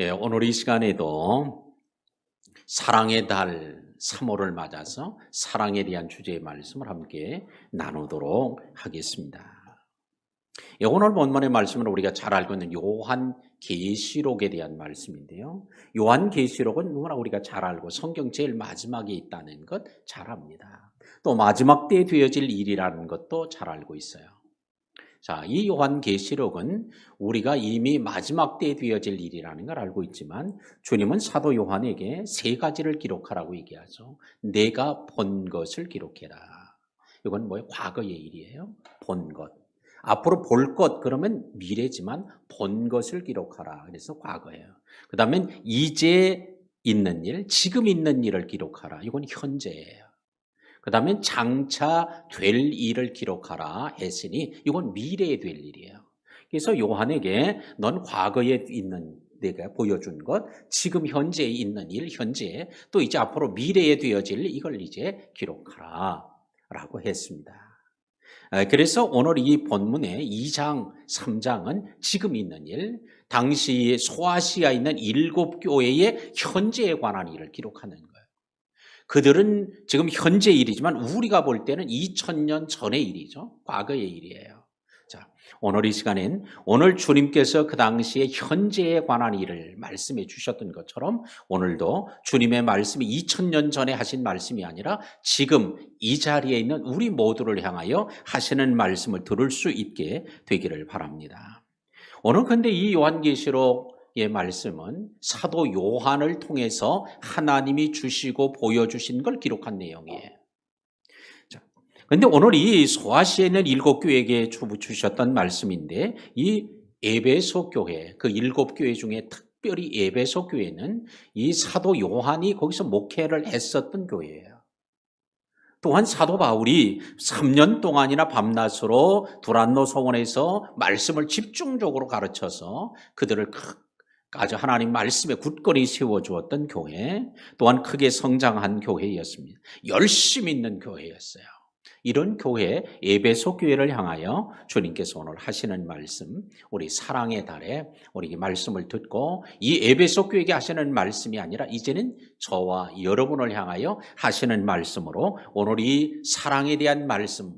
예, 오늘 이 시간에도 사랑의 달 3월을 맞아서 사랑에 대한 주제의 말씀을 함께 나누도록 하겠습니다. 예, 오늘 본문의 말씀은 우리가 잘 알고 있는 요한 계시록에 대한 말씀인데요. 요한 계시록은 누구나 우리가 잘 알고 성경 제일 마지막에 있다는 것 잘 압니다. 또 마지막 때에 되어질 일이라는 것도 잘 알고 있어요. 자, 이 요한 계시록은 우리가 이미 마지막 때에 되어질 일이라는 걸 알고 있지만 주님은 사도 요한에게 세 가지를 기록하라고 얘기하죠. 내가 본 것을 기록해라. 이건 뭐예요? 과거의 일이에요. 본 것. 앞으로 볼 것 그러면 미래지만 본 것을 기록하라. 그래서 과거예요. 그다음엔 이제 있는 일, 지금 있는 일을 기록하라. 이건 현재예요. 그 다음엔 장차 될 일을 기록하라 했으니 이건 미래에 될 일이에요. 그래서 요한에게 넌 과거에 있는 내가 보여준 것, 지금 현재에 있는 일, 현재 또 이제 앞으로 미래에 되어질 일, 이걸 이제 기록하라 라고 했습니다. 아, 그래서 오늘 이 본문의 2장, 3장은 지금 있는 일, 당시 소아시아에 있는 일곱 교회의 현재에 관한 일을 기록하는 거예요. 그들은 지금 현재 일이지만 우리가 볼 때는 2000년 전의 일이죠. 과거의 일이에요. 자, 오늘 이 시간엔 오늘 주님께서 그 당시에 현재에 관한 일을 말씀해 주셨던 것처럼 오늘도 주님의 말씀이 2000년 전에 하신 말씀이 아니라 지금 이 자리에 있는 우리 모두를 향하여 하시는 말씀을 들을 수 있게 되기를 바랍니다. 오늘 근데 이 요한계시록 의 말씀은 사도 요한을 통해서 하나님이 주시고 보여주신 걸 기록한 내용이에요. 자, 근데 오늘 이 소아시에 있는 일곱 교회에게 주셨던 말씀인데 이 에베소 교회, 그 일곱 교회 중에 특별히 에베소 교회는 이 사도 요한이 거기서 목회를 했었던 교회예요. 또한 사도 바울이 3년 동안이나 밤낮으로 두란노 성원에서 말씀을 집중적으로 가르쳐서 그들을 아주 하나님 말씀에 굳건히 세워주었던 교회, 또한 크게 성장한 교회였습니다. 열심 있는 교회였어요. 이런 교회, 예배소 교회를 향하여 주님께서 오늘 하시는 말씀, 우리 사랑의 달에 우리 말씀을 듣고 이 예배소 교회에게 하시는 말씀이 아니라 이제는 저와 여러분을 향하여 하시는 말씀으로 오늘 이 사랑에 대한 말씀,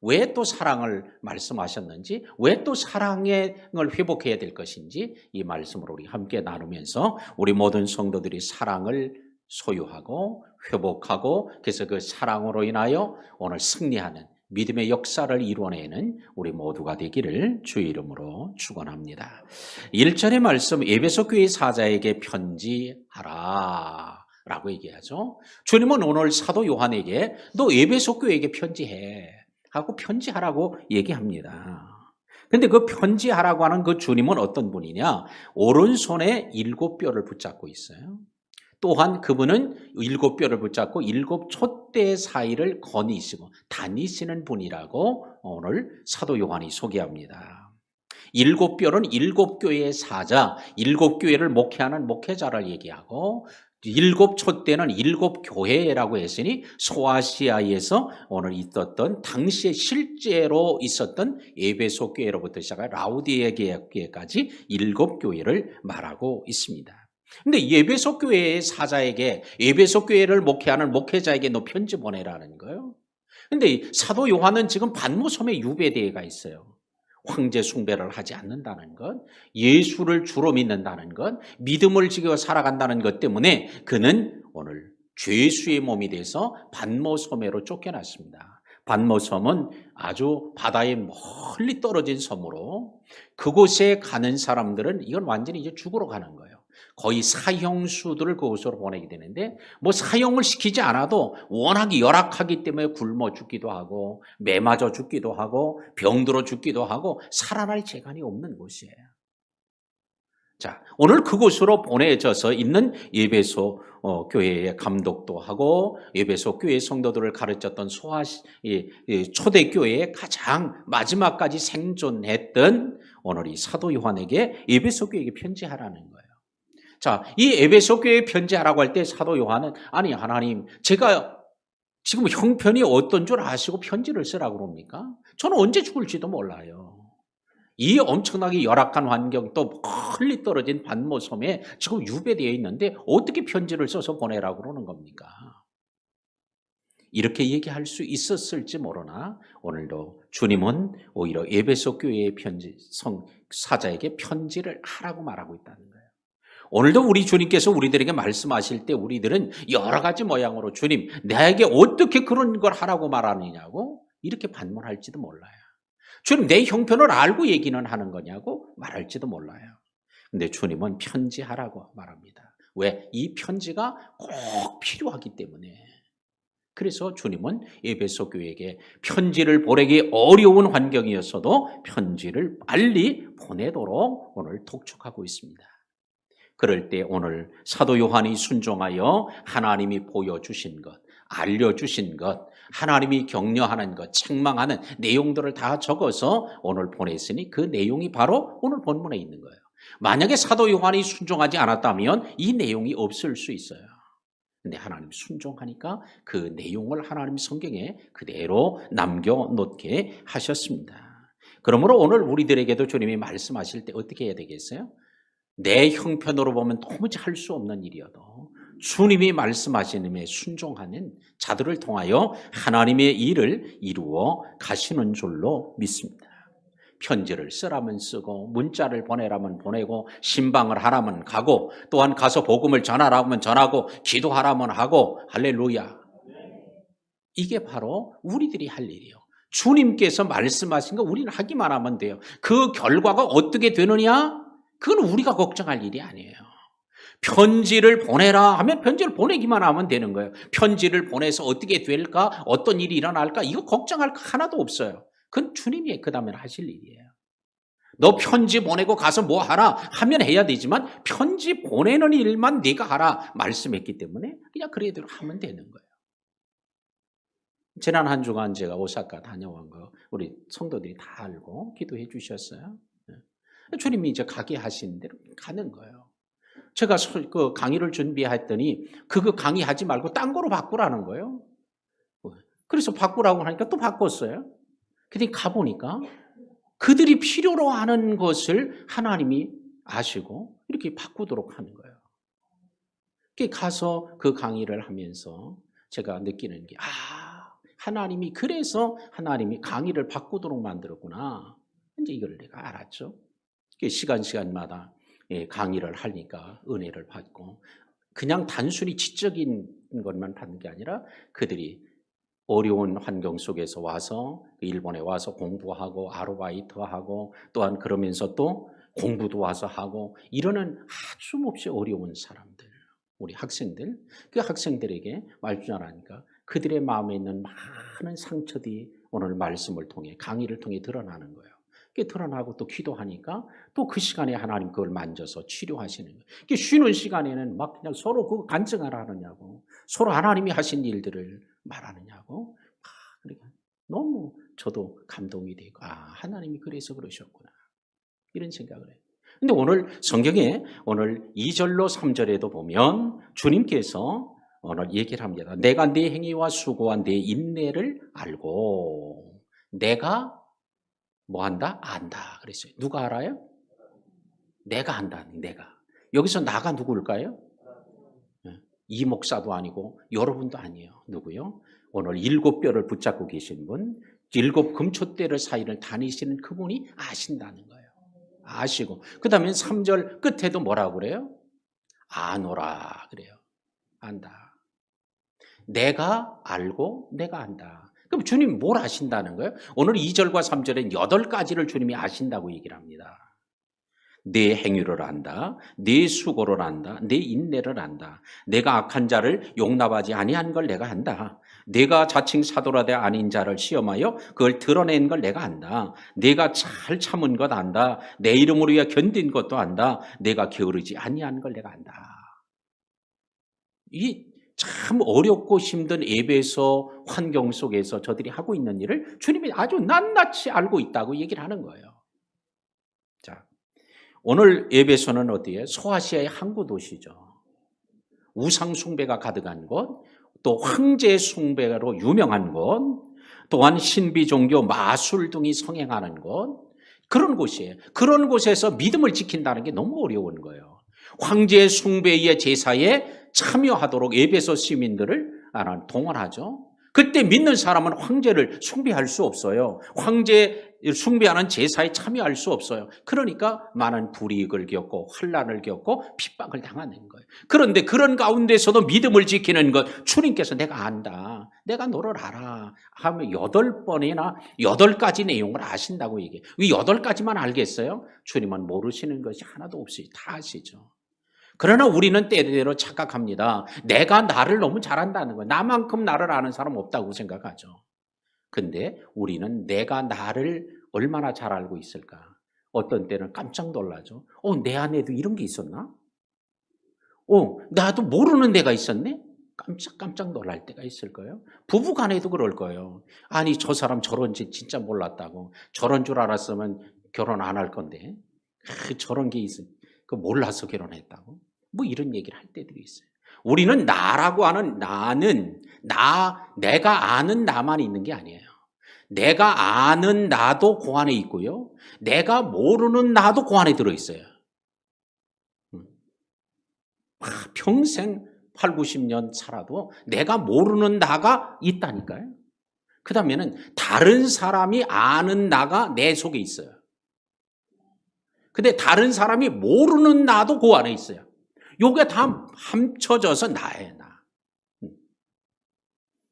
왜 또 사랑을 말씀하셨는지, 왜 또 사랑을 회복해야 될 것인지 이 말씀으로 우리 함께 나누면서 우리 모든 성도들이 사랑을 소유하고 회복하고 그래서 그 사랑으로 인하여 오늘 승리하는 믿음의 역사를 이루어내는 우리 모두가 되기를 주의 이름으로 축원합니다. 1절의 말씀 에베소 교회 사자에게 편지하라. 라고 얘기하죠. 주님은 오늘 사도 요한에게 너 에베소 교회에게 편지해. 하고 편지하라고 얘기합니다. 근데 그 편지하라고 하는 그 주님은 어떤 분이냐? 오른손에 일곱 뼈를 붙잡고 있어요. 또한 그분은 일곱 뼈를 붙잡고 일곱 촛대 사이를 거니시고 다니시는 분이라고 오늘 사도 요한이 소개합니다. 일곱 뼈는 일곱 교회의 사자, 일곱 교회를 목회하는 목회자를 얘기하고 일곱 촛대는 일곱 교회라고 했으니 소아시아에서 오늘 있었던 당시에 실제로 있었던 에베소 교회로부터 시작해 라우디에 교회까지 일곱 교회를 말하고 있습니다. 근데 예배소 교회의 사자에게 예배소 교회를 목회하는 목회자에게 너 편지 보내라는 거예요. 근데 사도 요한은 지금 반모섬에 유배대가 있어요. 황제 숭배를 하지 않는다는 것, 예수를 주로 믿는다는 것, 믿음을 지켜 살아간다는 것 때문에 그는 오늘 죄수의 몸이 돼서 반모섬으로 쫓겨났습니다. 반모섬은 아주 바다에 멀리 떨어진 섬으로 그곳에 가는 사람들은 이건 완전히 이제 죽으러 가는 거예요. 거의 사형수들을 그곳으로 보내게 되는데 뭐 사형을 시키지 않아도 워낙 열악하기 때문에 굶어 죽기도 하고 매맞아 죽기도 하고 병들어 죽기도 하고 살아날 재간이 없는 곳이에요. 자, 오늘 그곳으로 보내져서 있는 예배소 어, 교회의 감독도 하고 예배소 교회 성도들을 가르쳤던 소아 초대 교회의 가장 마지막까지 생존했던 오늘 이 사도 요한에게 예배소 교회에게 편지하라는 거예요. 자, 이 에베소 교회에 편지하라고 할 때 사도 요한은 아니 하나님 제가 지금 형편이 어떤 줄 아시고 편지를 쓰라고 그럽니까? 저는 언제 죽을지도 몰라요. 이 엄청나게 열악한 환경 또 멀리 떨어진 반모섬에 지금 유배되어 있는데 어떻게 편지를 써서 보내라고 그러는 겁니까? 이렇게 얘기할 수 있었을지 모르나 오늘도 주님은 오히려 에베소 교회의 편지 성 사자에게 편지를 하라고 말하고 있다는 거예요. 오늘도 우리 주님께서 우리들에게 말씀하실 때 우리들은 여러 가지 모양으로 주님 나에게 어떻게 그런 걸 하라고 말하느냐고 이렇게 반문할지도 몰라요. 주님 내 형편을 알고 얘기는 하는 거냐고 말할지도 몰라요. 근데 주님은 편지하라고 말합니다. 왜? 이 편지가 꼭 필요하기 때문에. 그래서 주님은 에베소 교회에게 편지를 보내기 어려운 환경이었어도 편지를 빨리 보내도록 오늘 독촉하고 있습니다. 그럴 때 오늘 사도 요한이 순종하여 하나님이 보여주신 것, 알려주신 것, 하나님이 격려하는 것, 책망하는 내용들을 다 적어서 오늘 보냈으니 그 내용이 바로 오늘 본문에 있는 거예요. 만약에 사도 요한이 순종하지 않았다면 이 내용이 없을 수 있어요. 근데 하나님 순종하니까 그 내용을 하나님 성경에 그대로 남겨놓게 하셨습니다. 그러므로 오늘 우리들에게도 주님이 말씀하실 때 어떻게 해야 되겠어요? 내 형편으로 보면 도무지 할 수 없는 일이어도 주님이 말씀하시는 데 순종하는 자들을 통하여 하나님의 일을 이루어 가시는 줄로 믿습니다. 편지를 쓰라면 쓰고 문자를 보내라면 보내고 신방을 하라면 가고 또한 가서 복음을 전하라면 전하고 기도하라면 하고 할렐루야. 이게 바로 우리들이 할 일이에요. 주님께서 말씀하신 거 우리는 하기만 하면 돼요. 그 결과가 어떻게 되느냐? 그건 우리가 걱정할 일이 아니에요. 편지를 보내라 하면 편지를 보내기만 하면 되는 거예요. 편지를 보내서 어떻게 될까? 어떤 일이 일어날까? 이거 걱정할 거 하나도 없어요. 그건 주님이 그 다음에 하실 일이에요. 너 편지 보내고 가서 뭐 하라 하면 해야 되지만 편지 보내는 일만 네가 하라 말씀했기 때문에 그냥 그래대로 하면 되는 거예요. 지난 한 주간 제가 오사카 다녀온 거 우리 성도들이 다 알고 기도해 주셨어요. 주님이 이제 가게 하신 대로 가는 거예요. 제가 그 강의를 준비했더니 그거 강의하지 말고 딴 거로 바꾸라는 거예요. 그래서 바꾸라고 하니까 또 바꿨어요. 근데 가보니까 그들이 필요로 하는 것을 하나님이 아시고 이렇게 바꾸도록 하는 거예요. 가서 그 강의를 하면서 제가 느끼는 게, 아, 하나님이 그래서 하나님이 강의를 바꾸도록 만들었구나. 이제 이걸 내가 알았죠. 시간 시간마다 예, 강의를 하니까 은혜를 받고 그냥 단순히 지적인 것만 받는 게 아니라 그들이 어려운 환경 속에서 와서 일본에 와서 공부하고 아르바이트하고 또한 그러면서 또 공부도 와서 하고 이러는 아주 몹시 어려운 사람들 우리 학생들 그 학생들에게 말주하니까 그들의 마음에 있는 많은 상처들이 오늘 말씀을 통해 강의를 통해 드러나는 거예요. 드러나고 또 기도하니까 또 그 시간에 하나님 그걸 만져서 치료하시는 거예요. 쉬는 시간에는 막 그냥 서로 그 간증하라 하느냐고 서로 하나님이 하신 일들을 말하느냐고 아, 그러니까 너무 저도 감동이 되고 아 하나님이 그래서 그러셨구나 이런 생각을 해요. 근데 오늘 성경에 오늘 2절로 3절에도 보면 주님께서 오늘 얘기를 합니다. 내가 내 행위와 수고와 내 인내를 알고 내가 뭐 한다? 안다. 그랬어요. 누가 알아요? 내가 한다. 내가. 여기서 나가 누구일까요? 예. 이 목사도 아니고 여러분도 아니에요. 누구요? 오늘 일곱 뼈를 붙잡고 계신 분, 일곱 금초대를 사이를 다니시는 그분이 아신다는 거예요. 아시고. 그 다음에 3절 끝에도 뭐라고 그래요? 아노라. 그래요. 안다. 내가 알고 내가 안다. 그럼 주님 뭘 아신다는 거예요? 오늘 2절과 3절엔 8가지를 주님이 아신다고 얘기를 합니다. 내 행위를 안다. 내 수고를 안다. 내 인내를 안다. 내가 악한 자를 용납하지 아니한 걸 내가 안다. 내가 자칭 사도라되 아닌 자를 시험하여 그걸 드러낸 걸 내가 안다. 내가 잘 참은 것 안다. 내 이름으로 위 견딘 것도 안다. 내가 게으르지 아니한 걸 내가 안다. 이 참 어렵고 힘든 예배에서 환경 속에서 저들이 하고 있는 일을 주님이 아주 낱낱이 알고 있다고 얘기를 하는 거예요. 자, 오늘 예배소는 어디에? 소아시아의 항구 도시죠. 우상 숭배가 가득한 곳, 또 황제 숭배로 유명한 곳, 또한 신비 종교 마술 등이 성행하는 곳, 그런 곳이에요. 그런 곳에서 믿음을 지킨다는 게 너무 어려운 거예요. 황제 숭배의 제사에 참여하도록 에베소 시민들을 아, 동원하죠. 그때 믿는 사람은 황제를 숭배할 수 없어요. 황제 숭배하는 제사에 참여할 수 없어요. 그러니까 많은 불이익을 겪고 환란을 겪고 핍박을 당하는 거예요. 그런데 그런 가운데서도 믿음을 지키는 것 주님께서 내가 안다. 내가 너를 알아. 하면 여덟 번이나 여덟 가지 내용을 아신다고 얘기해요. 왜 여덟 가지만 알겠어요? 주님은 모르시는 것이 하나도 없이 다 아시죠. 그러나 우리는 때때로 착각합니다. 내가 나를 너무 잘한다는 거예요. 나만큼 나를 아는 사람 없다고 생각하죠. 근데 우리는 내가 나를 얼마나 잘 알고 있을까? 어떤 때는 깜짝 놀라죠. 어, 내 안에도 이런 게 있었나? 어, 나도 모르는 데가 있었네? 깜짝깜짝 놀랄 때가 있을 거예요. 부부 간에도 그럴 거예요. 아니, 저 사람 저런지 진짜 몰랐다고. 저런 줄 알았으면 결혼 안 할 건데. 그 저런 게 있어. 그 몰라서 결혼했다고. 뭐 이런 얘기를 할 때들이 있어요. 우리는 나라고 하는 나는 나 내가 아는 나만 있는 게 아니에요. 내가 아는 나도 그 안에 있고요. 내가 모르는 나도 그 안에 들어 있어요. 음. 아, 평생 8, 90년 살아도 내가 모르는 나가 있다니까요. 그 다음에는 다른 사람이 아는 나가 내 속에 있어요. 근데 다른 사람이 모르는 나도 그 안에 있어요. 요게 다 합쳐져서 나예요, 나. 음.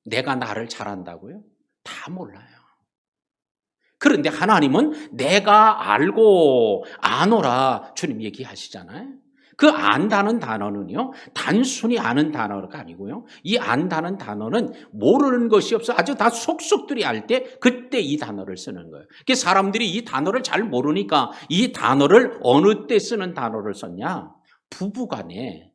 내가 나를 잘한다고요? 다 몰라요. 그런데 하나님은 내가 알고 아노라 주님 얘기하시잖아요. 그 안다는 단어는요, 단순히 아는 단어가 아니고요. 이 안다는 단어는 모르는 것이 없어 아주 다 속속들이 알 때 그때 이 단어를 쓰는 거예요. 그 사람들이 이 단어를 잘 모르니까 이 단어를 어느 때 쓰는 단어를 썼냐? 부부 간에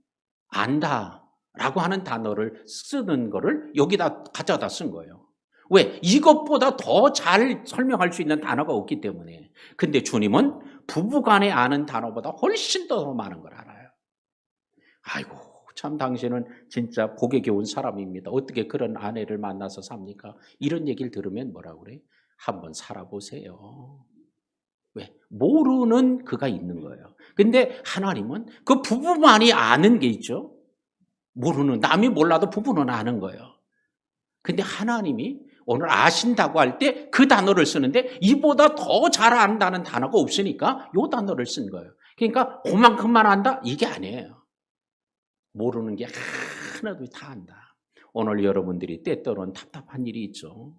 안다라고 하는 단어를 쓰는 거를 여기다 가져다 쓴 거예요. 왜? 이것보다 더 잘 설명할 수 있는 단어가 없기 때문에. 근데 주님은 부부 간에 아는 단어보다 훨씬 더 많은 걸 알아요. 아이고, 참 당신은 진짜 복에 겨운 사람입니다. 어떻게 그런 아내를 만나서 삽니까? 이런 얘기를 들으면 뭐라고 그래? 한번 살아보세요. 왜? 모르는 그가 있는 거예요. 근데 하나님은 그 부부만이 아는 게 있죠. 모르는, 남이 몰라도 부부는 아는 거예요. 근데 하나님이 오늘 아신다고 할 때 그 단어를 쓰는데 이보다 더 잘 안다는 단어가 없으니까 이 단어를 쓴 거예요. 그러니까 그만큼만 안다? 이게 아니에요. 모르는 게 하나도 다 안다. 오늘 여러분들이 때때로는 답답한 일이 있죠.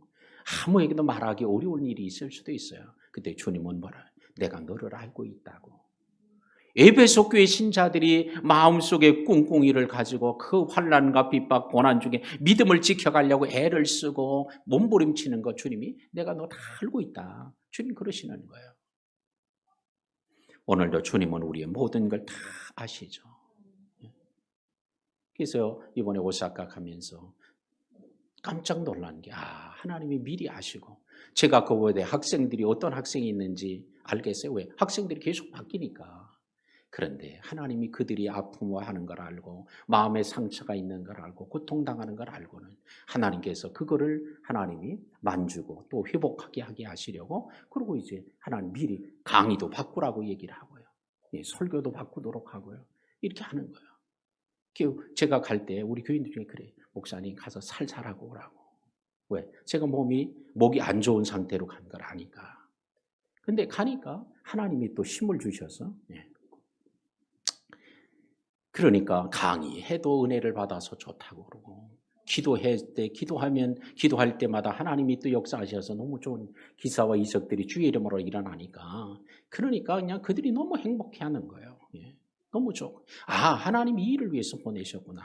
아무에게도 말하기 어려운 일이 있을 수도 있어요. 그때 주님은 뭐라? 내가 너를 알고 있다고. 에베소 교회 신자들이 마음속에 꿍꿍이를 가지고 그 환란과 핍박 고난 중에 믿음을 지켜가려고 애를 쓰고 몸부림치는 거 주님이 내가 너 다 알고 있다. 주님 그러시는 거예요. 오늘도 주님은 우리의 모든 걸 다 아시죠. 그래서 이번에 오사카 가면서 깜짝 놀란 게, 아, 하나님이 미리 아시고, 제가 그곳에 학생들이 어떤 학생이 있는지 알겠어요. 왜? 학생들이 계속 바뀌니까. 그런데 하나님이 그들이 아픔하는 걸 알고 마음에 상처가 있는 걸 알고 고통당하는 걸 알고는 하나님께서 그거를 하나님이 만주고 또 회복하게 하게 하시려고 그리고 이제 하나님 미리 강의도 바꾸라고 얘기를 하고요. 예, 설교도 바꾸도록 하고요. 이렇게 하는 거예요. 제가 갈 때 우리 교인들 중에 그래 목사님 가서 살살하고 오라고. 왜? 제가 몸이 목이 안 좋은 상태로 간 걸 아니까. 근데 가니까 하나님이 또 힘을 주셔서 예. 그러니까 강의해도 은혜를 받아서 좋다고 그러고 기도할 때 기도하면 기도할 때마다 하나님이 또 역사하셔서 너무 좋은 기사와 이적들이 주의 이름으로 일어나니까 그러니까 그냥 그들이 너무 행복해하는 거예요. 예. 너무 좋고 아 하나님이 이 일을 위해서 보내셨구나.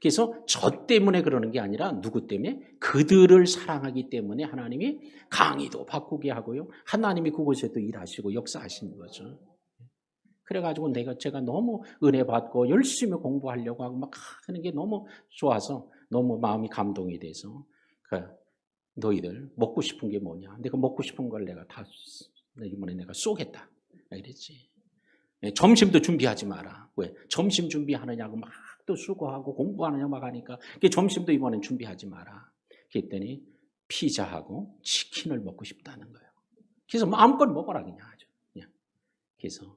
그래서 저 때문에 그러는 게 아니라 누구 때문에 그들을 사랑하기 때문에 하나님이 강의도 바꾸게 하고요. 하나님이 그곳에 또 일하시고 역사하시는 거죠. 그래가지고 내가 제가 너무 은혜 받고 열심히 공부하려고 하고 막 하는 게 너무 좋아서 너무 마음이 감동이 돼서 그 너희들 먹고 싶은 게 뭐냐? 내가 먹고 싶은 걸 내가 다 이번에 내가 쏘겠다. 이랬지. 예, 점심도 준비하지 마라. 왜? 점심 준비하느냐고 막 또 수고하고 공부하느냐 막 하니까 점심도 이번엔 준비하지 마라. 그랬더니 피자하고 치킨을 먹고 싶다는 거예요. 그래서 마음껏 먹어라 그냥 아주. 그냥. 그래서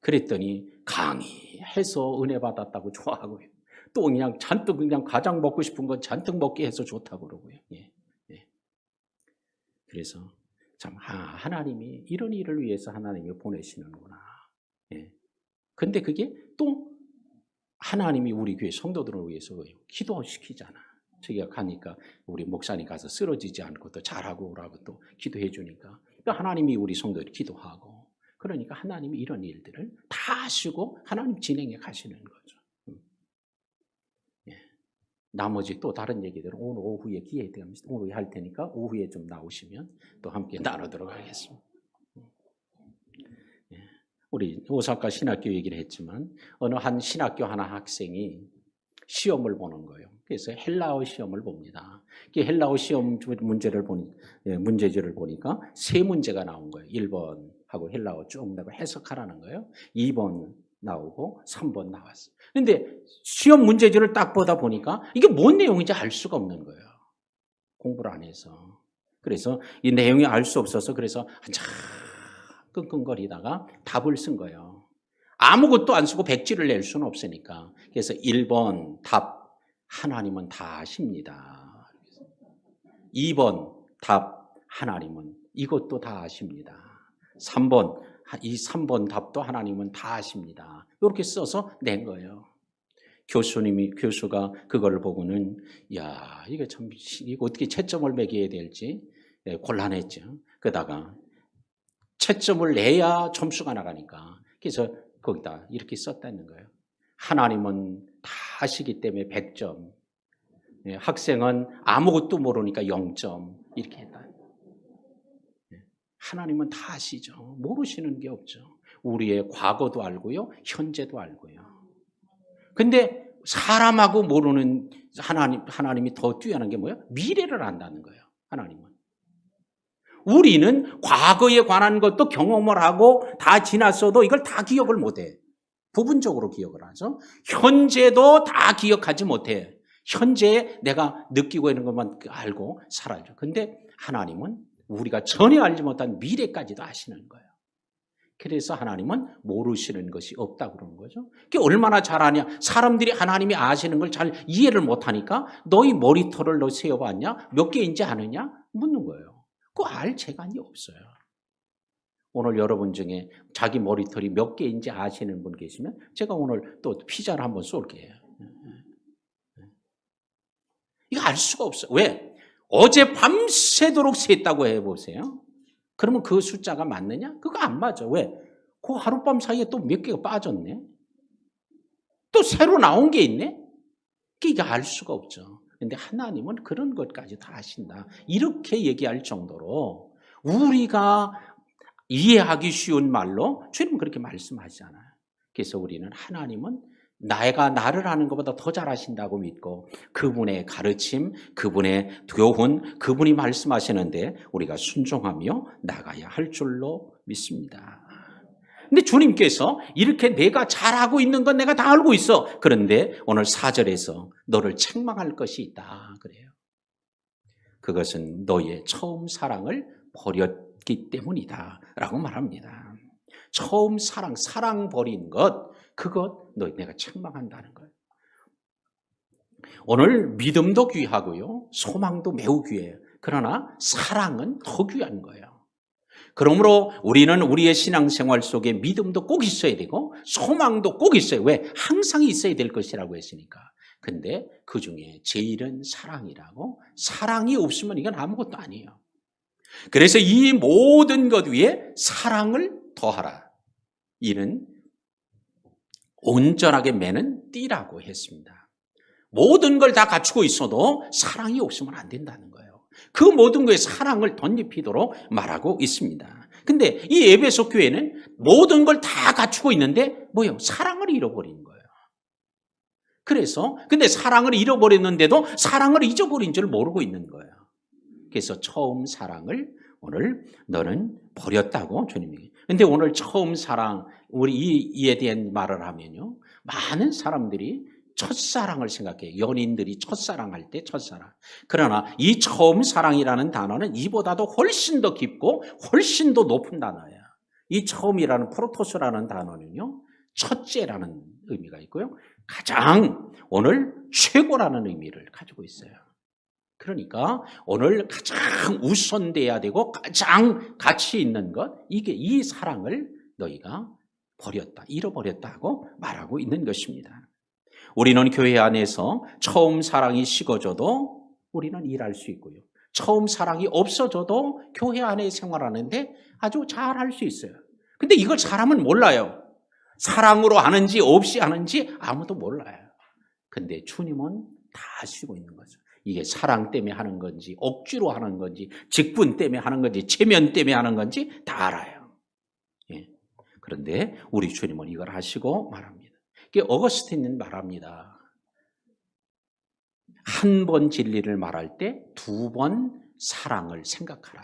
그랬더니 강의해서 은혜 받았다고 좋아하고요. 또 그냥 잔뜩 그냥 가장 먹고 싶은 건 잔뜩 먹게 해서 좋다고 그러고요. 예. 예. 그래서 참 아, 하나님이 이런 일을 위해서 하나님이 보내시는구나. 예. 근데 그게 또 하나님이 우리 교회 성도들을 위해서 기도시키잖아. 저기가 가니까 우리 목사님 가서 쓰러지지 않고 또 잘하고 오라고 또 기도해 주니까 또 하나님이 우리 성도들이 기도하고 그러니까 하나님이 이런 일들을 다 하시고 하나님 진행해 가시는 거죠. 음. 예. 나머지 또 다른 얘기들은 오늘 오후에 기회 되면 오후에 할 테니까 오후에 좀 나오시면 또 함께 나누도록 하겠습니다. 예. 우리 오사카 신학교 얘기를 했지만 어느 한 신학교 하나 학생이 시험을 보는 거예요. 그래서 헬라어 시험을 봅니다. 그 헬라어 시험 문제를 보니 예, 문제지를 보니까 세 문제가 나온 거예요. 1번 하고 헬라어 쭉 내가 해석하라는 거예요. 2번 나오고 3번 나왔어요. 근데 시험 문제지를 딱 보다 보니까 이게 뭔 내용인지 알 수가 없는 거예요. 공부를 안 해서. 그래서 이 내용이 알 수 없어서 그래서 한참 끙끙거리다가 답을 쓴 거예요. 아무것도 안 쓰고 백지를 낼 수는 없으니까. 그래서 1번 답 하나님은 다 아십니다. 2번 답 하나님은 이것도 다 아십니다. 3번 이 3번 답도 하나님은 다 아십니다. 이렇게 써서 낸 거예요. 교수님이 교수가 그걸 보고는 야 이거 참 이거 어떻게 채점을 매겨야 될지 예, 곤란했죠. 그러다가 채점을 내야 점수가 나가니까 그래서 거기다 이렇게 썼다는 거예요. 하나님은 다 아시기 때문에 100점. 예, 학생은 아무것도 모르니까 0점. 이렇게 했다. 예, 하나님은 다 아시죠. 모르시는 게 없죠. 우리의 과거도 알고요. 현재도 알고요. 근데 사람하고 모르는 하나님, 하나님이 더 뛰어난 게 뭐예요? 미래를 안다는 거예요. 하나님은. 우리는 과거에 관한 것도 경험을 하고 다 지났어도 이걸 다 기억을 못해. 부분적으로 기억을 하죠. 현재도 다 기억하지 못해. 현재에 내가 느끼고 있는 것만 알고 살아죠. 근데 하나님은 우리가 전혀 알지 못한 미래까지도 아시는 거예요. 그래서 하나님은 모르시는 것이 없다고 그러는 거죠. 그게 얼마나 잘하냐. 사람들이 하나님이 아시는 걸 잘 이해를 못하니까 너희 머리털을 너 세어봤냐? 몇 개인지 아느냐? 묻는 거예요. 그거 알 재간이 없어요. 오늘 여러분 중에 자기 머리털이 몇 개인지 아시는 분 계시면 제가 오늘 또 피자를 한번 쏠게요. 이거 알 수가 없어. 왜? 어제 밤새도록 셌다고 해보세요. 그러면 그 숫자가 맞느냐? 그거 안 맞아. 왜? 그 하룻밤 사이에 또 몇 개가 빠졌네? 또 새로 나온 게 있네? 이게 알 수가 없죠. 근데 하나님은 그런 것까지 다 아신다. 이렇게 얘기할 정도로 우리가 이해하기 쉬운 말로 주님 그렇게 말씀하시잖아요. 그래서 우리는 하나님은 내가 나를 아는 것보다 더 잘하신다고 믿고 그분의 가르침, 그분의 교훈, 그분이 말씀하시는데 우리가 순종하며 나가야 할 줄로 믿습니다. 근데 주님께서 이렇게 내가 잘하고 있는 건 내가 다 알고 있어. 그런데 오늘 사절에서 너를 책망할 것이 있다. 그래요. 그것은 너의 처음 사랑을 버렸기 때문이다. 라고 말합니다. 처음 사랑, 사랑 버린 것, 그것 너 내가 책망한다는 거예요. 오늘 믿음도 귀하고요. 소망도 매우 귀해요. 그러나 사랑은 더 귀한 거예요. 그러므로 우리는 우리의 신앙생활 속에 믿음도 꼭 있어야 되고 소망도 꼭 있어요. 왜? 항상 있어야 될 것이라고 했으니까. 근데 그 중에 제일은 사랑이라고 사랑이 없으면 이건 아무것도 아니에요. 그래서 이 모든 것 위에 사랑을 더하라. 이는 온전하게 매는 띠라고 했습니다. 모든 걸 다 갖추고 있어도 사랑이 없으면 안 된다는. 그 모든 것에 사랑을 덧입히도록 말하고 있습니다. 근데 이 에베소 교회는 모든 걸 다 갖추고 있는데 뭐요? 사랑을 잃어버린 거예요. 그래서 근데 사랑을 잃어버렸는데도 사랑을 잊어버린 줄 모르고 있는 거예요. 그래서 처음 사랑을 오늘 너는 버렸다고 주님이. 근데 오늘 처음 사랑 우리 이, 이에 대한 말을 하면요. 많은 사람들이 첫사랑을 생각해요. 연인들이 첫사랑할 때 첫사랑. 그러나 이 처음 사랑이라는 단어는 이보다도 훨씬 더 깊고 훨씬 더 높은 단어예요. 이 처음이라는 프로토스라는 단어는요. 첫째라는 의미가 있고요. 가장 오늘 최고라는 의미를 가지고 있어요. 그러니까 오늘 가장 우선돼야 되고 가장 가치 있는 것 이게 이 사랑을 너희가 버렸다, 잃어버렸다고 말하고 있는 것입니다. 우리는 교회 안에서 처음 사랑이 식어져도 우리는 일할 수 있고요. 처음 사랑이 없어져도 교회 안에 생활하는데 아주 잘 할 수 있어요. 근데 이걸 사람은 몰라요. 사랑으로 하는지 없이 하는지 아무도 몰라요. 근데 주님은 다 아시고 있는 거죠. 이게 사랑 때문에 하는 건지, 억지로 하는 건지, 직분 때문에 하는 건지, 체면 때문에 하는 건지 다 알아요. 예. 그런데 우리 주님은 이걸 하시고 말합니다. 어거스틴은 말합니다. 한 번 진리를 말할 때 두 번 사랑을 생각하라.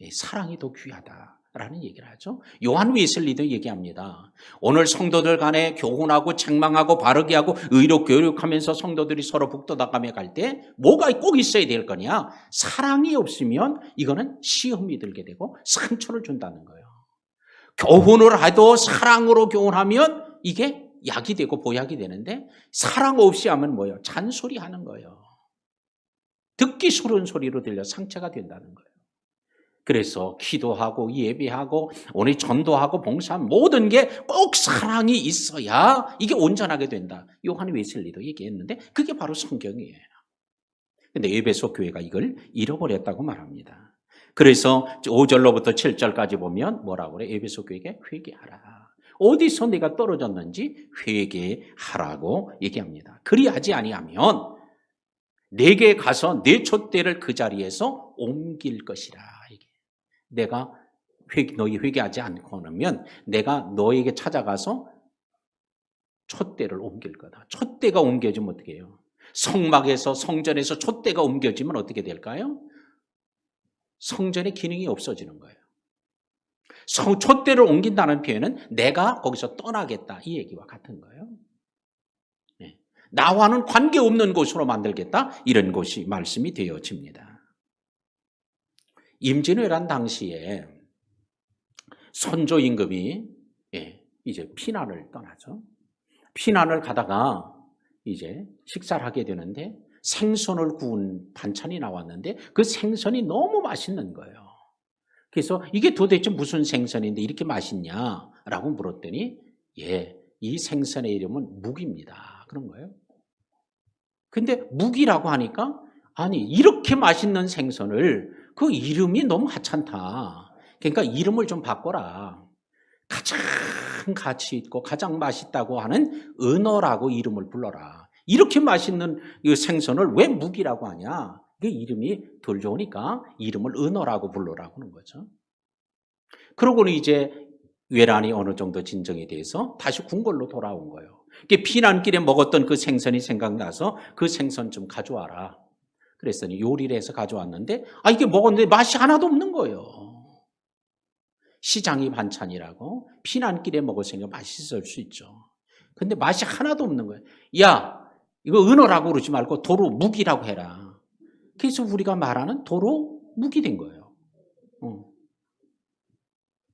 예, 사랑이 더 귀하다. 라는 얘기를 하죠. 요한 웨슬리도 얘기합니다. 오늘 성도들 간에 교훈하고 책망하고 바르게 하고 의로 교육하면서 성도들이 서로 북돋아가며 갈 때 뭐가 꼭 있어야 될 거냐? 사랑이 없으면 이거는 시험이 들게 되고 상처를 준다는 거예요. 교훈을 해도 사랑으로 교훈하면 이게 약이 되고 보약이 되는데 사랑 없이 하면 뭐예요? 잔소리 하는 거예요. 듣기 싫은 소리로 들려 상처가 된다는 거예요. 그래서 기도하고 예배하고 오늘 전도하고 봉사한 모든 게 꼭 사랑이 있어야 이게 온전하게 된다. 요한 웨슬리도 얘기했는데 그게 바로 성경이에요. 근데 에베소 교회가 이걸 잃어버렸다고 말합니다. 그래서 5절로부터 7절까지 보면 뭐라고 그래? 에베소 교회에 회개하라. 어디서 내가 떨어졌는지 회개하라고 얘기합니다. 그리하지 아니하면 내게 가서 내 촛대를 그 자리에서 옮길 것이라. 내가 회개, 너희 회개하지 않고 나면 내가 너에게 찾아가서 촛대를 옮길 거다. 촛대가 옮겨지면 어떻게 해요? 성막에서 성전에서 촛대가 옮겨지면 어떻게 될까요? 성전의 기능이 없어지는 거예요. 성, 촛대를 옮긴다는 표현은 내가 거기서 떠나겠다 이 얘기와 같은 거예요. 네. 나와는 관계없는 곳으로 만들겠다 이런 것이 말씀이 되어집니다. 임진왜란 당시에 선조 임금이 예, 이제 피난을 떠나죠. 피난을 가다가 이제 식사를 하게 되는데 생선을 구운 반찬이 나왔는데 그 생선이 너무 맛있는 거예요. 그래서 이게 도대체 무슨 생선인데 이렇게 맛있냐라고 물었더니 예, 이 생선의 이름은 묵입니다. 그런 거예요. 근데 묵이라고 하니까 아니 이렇게 맛있는 생선을 그 이름이 너무 하찮다. 그러니까 이름을 좀 바꿔라. 가장 가치 있고 가장 맛있다고 하는 은어라고 이름을 불러라. 이렇게 맛있는 이 생선을 왜 묵이라고 하냐? 그 이름이 덜 좋으니까 이름을 은어라고 불러라고 하는 거죠. 그러고는 이제 외란이 어느 정도 진정이 돼서 다시 궁궐로 돌아온 거예요. 피난길에 먹었던 그 생선이 생각나서 그 생선 좀 가져와라. 그랬더니 요리를 해서 가져왔는데 아 이게 먹었는데 맛이 하나도 없는 거예요. 시장이 반찬이라고 피난길에 먹었으니까 맛있을 수 있죠. 근데 맛이 하나도 없는 거예요. 야 이거 은어라고 그러지 말고 도로 묵이라고 해라. 그래서 우리가 말하는 도로 묵이 된 거예요. 어.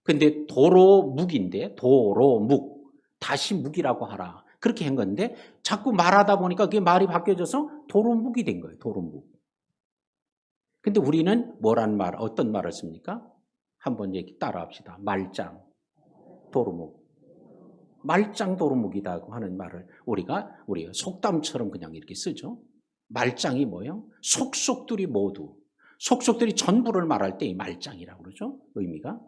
근데 도로 묵인데 도로 묵 다시 묵이라고 하라. 그렇게 한 건데 자꾸 말하다 보니까 그게 말이 바뀌어져서 도로 묵이 된 거예요. 도로 묵. 근데 우리는 뭐란 말, 어떤 말을 씁니까? 한번 얘기 따라 합시다. 말짱, 도루묵. 말짱 도루묵이라고 하는 말을 우리가 우리 속담처럼 그냥 이렇게 쓰죠. 말짱이 뭐예요? 속속들이 모두 속속들이 전부를 말할 때 이 말짱이라고 그러죠. 의미가.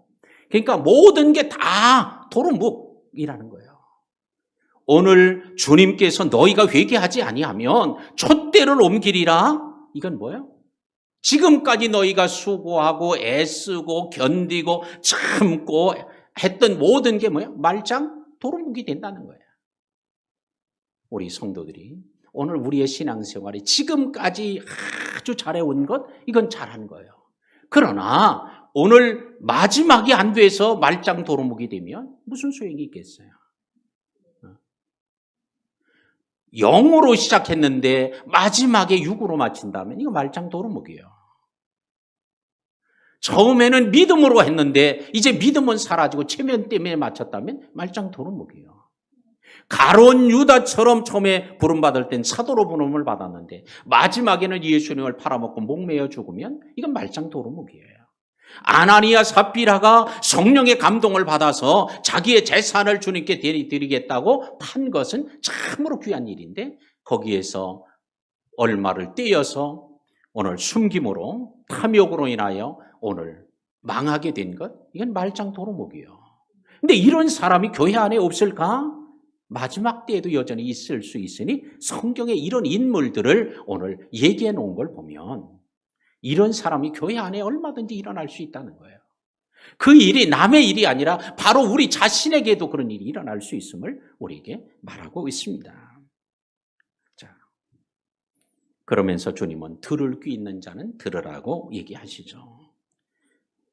그러니까 모든 게 다 도루묵이라는 거예요. 오늘 주님께서 너희가 회개하지 아니하면 촛대를 옮기리라. 이건 뭐예요? 지금까지 너희가 수고하고 애쓰고 견디고 참고 했던 모든 게 뭐야? 말짱 도루묵이 된다는 거야. 우리 성도들이 오늘 우리의 신앙생활이 지금까지 아주 잘해온 것 이건 잘한 거예요. 그러나 오늘 마지막이 안 돼서 말짱 도루묵이 되면 무슨 소용이 있겠어요? 영으로 시작했는데 마지막에 육으로 마친다면 이거 말짱 도루묵이에요. 처음에는 믿음으로 했는데 이제 믿음은 사라지고 체면 때문에 맞췄다면 말짱 도루묵이에요. 가론 유다처럼 처음에 부름받을 땐 사도로 부름을 받았는데 마지막에는 예수님을 팔아먹고 목매어 죽으면 이건 말짱 도루묵이에요. 아나니아 삽비라가 성령의 감동을 받아서 자기의 재산을 주님께 드리겠다고 판 것은 참으로 귀한 일인데 거기에서 얼마를 떼어서 오늘 숨김으로 탐욕으로 인하여 오늘 망하게 된 것 이건 말짱 도루묵이에요. 근데 이런 사람이 교회 안에 없을까? 마지막 때에도 여전히 있을 수 있으니 성경에 이런 인물들을 오늘 얘기해 놓은 걸 보면 이런 사람이 교회 안에 얼마든지 일어날 수 있다는 거예요. 그 일이 남의 일이 아니라 바로 우리 자신에게도 그런 일이 일어날 수 있음을 우리에게 말하고 있습니다. 자, 그러면서 주님은 들을 귀 있는 자는 들으라고 얘기하시죠.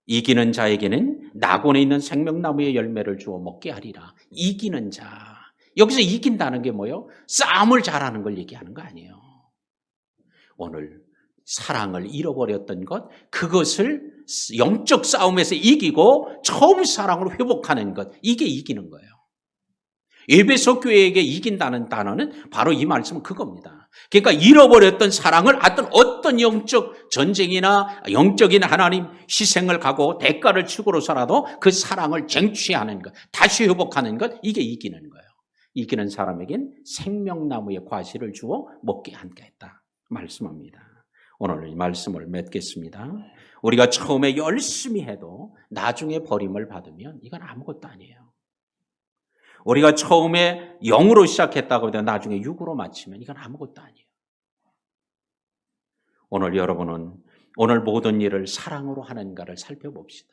이기는 자에게는 낙원에 있는 생명나무의 열매를 주어 먹게 하리라. 이기는 자. 여기서 이긴다는 게 뭐예요? 싸움을 잘하는 걸 얘기하는 거 아니에요. 오늘 사랑을 잃어버렸던 것, 그것을 영적 싸움에서 이기고 처음 사랑으로 회복하는 것, 이게 이기는 거예요. 예배소 교회에게 이긴다는 단어는 바로 이 말씀은 그겁니다. 그러니까 잃어버렸던 사랑을 어떤 어떤 영적 전쟁이나 영적인 하나님 희생을 가고 대가를 치고로서라도 그 사랑을 쟁취하는 것, 다시 회복하는 것, 이게 이기는 거예요. 이기는 사람에겐 생명나무의 과실을 주어 먹게 하겠다 말씀합니다. 오늘 이 말씀을 맺겠습니다. 우리가 처음에 열심히 해도 나중에 버림을 받으면 이건 아무것도 아니에요. 우리가 처음에 영으로 시작했다고 해도 나중에 육으로 마치면 이건 아무것도 아니에요. 오늘 여러분은 오늘 모든 일을 사랑으로 하는가를 살펴봅시다.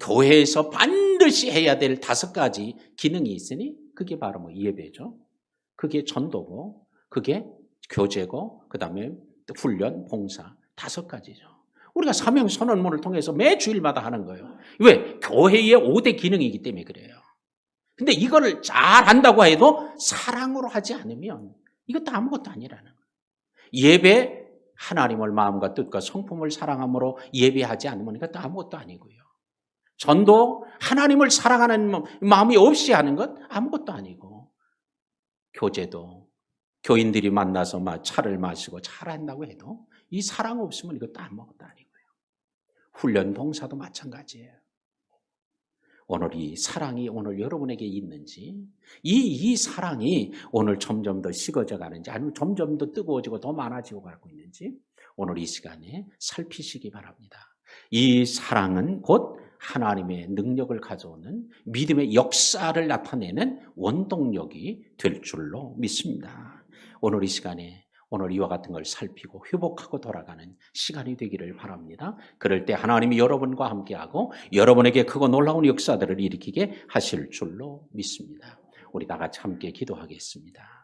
교회에서 반드시 해야 될 다섯 가지 기능이 있으니 그게 바로 뭐 예배죠. 그게 전도고, 그게 교제고, 그 다음에 훈련, 봉사 다섯 가지죠. 우리가 사명 선언문을 통해서 매 주일마다 하는 거예요. 왜? 교회의 5대 기능이기 때문에 그래요. 근데 이거를 잘 한다고 해도 사랑으로 하지 않으면 이것도 아무것도 아니라는 거예요. 예배 하나님을 마음과 뜻과 성품을 사랑함으로 예배하지 않으면 이것도 아무것도 아니고요. 전도 하나님을 사랑하는 마음이 없이 하는 것 아무것도 아니고 교제도 교인들이 만나서 막 차를 마시고 잘한다고 해도 이 사랑 없으면 이것도 아무것도 아니고요. 훈련 봉사도 마찬가지예요. 오늘 이 사랑이 오늘 여러분에게 있는지, 이, 이 사랑이 오늘 점점 더 식어져 가는지, 아니면 점점 더 뜨거워지고 더 많아지고 가고 있는지, 오늘 이 시간에 살피시기 바랍니다. 이 사랑은 곧 하나님의 능력을 가져오는 믿음의 역사를 나타내는 원동력이 될 줄로 믿습니다. 오늘 이 시간에 오늘 이와 같은 걸 살피고 회복하고 돌아가는 시간이 되기를 바랍니다. 그럴 때 하나님이 여러분과 함께하고 여러분에게 크고 놀라운 역사들을 일으키게 하실 줄로 믿습니다. 우리 다 같이 함께 기도하겠습니다.